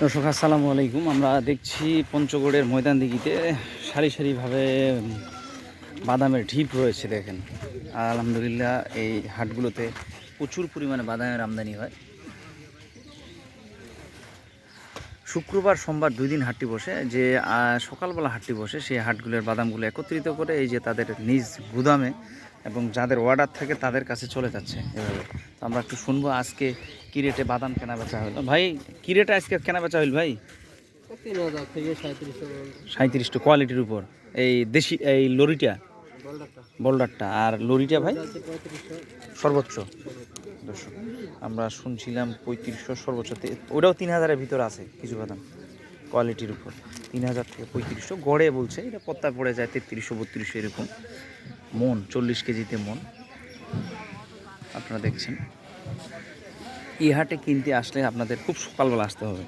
দর্শক, আসসালামু আলাইকুম। আমরা দেখছি পঞ্চগড়ের ময়দান দিঘিতে সারি সারিভাবে বাদামের ঢিপ রয়েছে, দেখেন। আলহামদুলিল্লাহ, এই হাটগুলোতে প্রচুর পরিমাণে বাদামের আমদানি হয়। শুক্রবার, সোমবার দুই দিন হাটটি বসে। যে সকালবেলা হাটটি বসে, সেই হাটগুলোর বাদামগুলো একত্রিত করে এই যে তাদের নিজ গুদামে এবং যাদের অর্ডার থাকে তাদের কাছে চলে যাচ্ছে এভাবে। তো আমরা একটু শুনব আজকে কী রেটে বাদাম কেনা বেচা হলো। ভাই কী রেটে আজকে কেনা বেচা হইল ভাই? সাঁত্রিশটা কোয়ালিটির উপর। এই দেশি এই লরিটা? বোল্ডারটা আর লরিটা ভাই? সর্বোচ্চ। দর্শক আমরা শুনছিলাম পঁয়ত্রিশশো সর্বোচ্চ। তে- ওটাও তিন হাজারের ভিতরে আছে কিছু বাদাম কোয়ালিটির উপর। তিন হাজার থেকে পঁয়ত্রিশশো। গড়ে বলছে এটা পত্তা পড়ে যায় তেত্রিশশো বত্রিশশো এরকম। মন চল্লিশ কেজিতে মন। আপনারা দেখছেন। এই হাটে কিনতে আসলে আপনাদের খুব সকালবেলা আসতে হবে।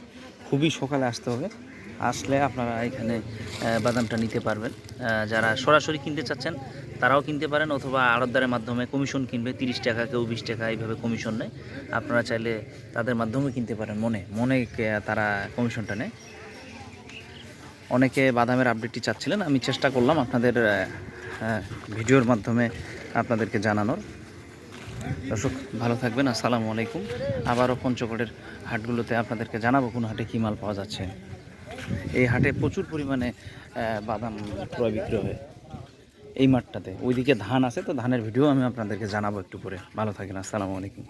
খুবই সকালে আসতে হবে। আসলে আপনারা এখানে বাদামটা নিতে পারবেন। যারা সরাসরি কিনতে চাচ্ছেন তারাও কিনতে পারেন অথবা আড়তদারের মাধ্যমে কমিশন কিনবে তিরিশ টাকা কেউ বিশ টাকা এইভাবে কমিশন নেয়। আপনারা চাইলে তাদের মাধ্যমে কিনতে পারেন মনে মনে তারা কমিশনটা নেয়। অনেকে বাদামের আপডেটটি চাচ্ছিলেন আমি চেষ্টা করলাম আপনাদের হ্যাঁ, ভিডিওর মাধ্যমে আপনাদেরকে জানানোর। দর্শক, ভালো থাকবেন, আসসালামু আলাইকুম। আবারও পঞ্চগড়ের হাটগুলোতে আপনাদেরকে জানাব কোন হাটে কী মাল পাওয়া যাচ্ছে। এই হাটে প্রচুর পরিমাণে বাদাম ক্রয় বিক্রয় হয় এই মাঠটাতে। ওইদিকে ধান আছে তো, ধানের ভিডিও আমি আপনাদেরকে জানাব একটু পরে। ভালো থাকেন, আসসালামু আলাইকুম।